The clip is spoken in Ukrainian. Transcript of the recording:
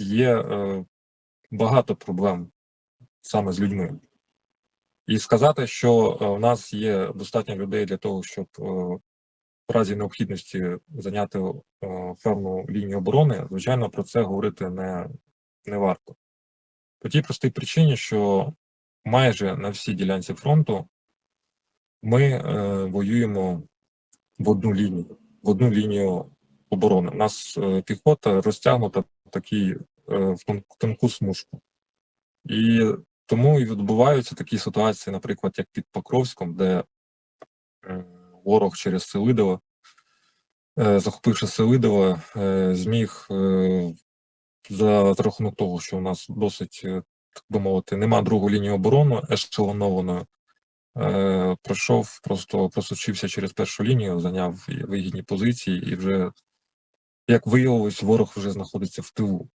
є е, багато проблем саме з людьми. І сказати, що е, у нас є достатньо людей для того, щоб е, в разі необхідності зайняти певну лінію оборони, звичайно, про це говорити не, не варто. По тій простій причині, що майже на всій ділянці фронту ми е, воюємо в одну лінію, в одну лінію оборони. У нас е, піхота розтягнута в такій е, в тонку смужку. І тому і відбуваються такі ситуації, наприклад, як під Покровськом, де е, ворог через Селидово, е, захопивши Селидово, е, зміг е, за рахунок того, що у нас досить, е, так би мовити, нема другої лінії оборони ешелонованої, е, пройшов, просто просочився через першу лінію, зайняв вигідні позиції, і вже, як виявилось, ворог вже знаходиться в тилу.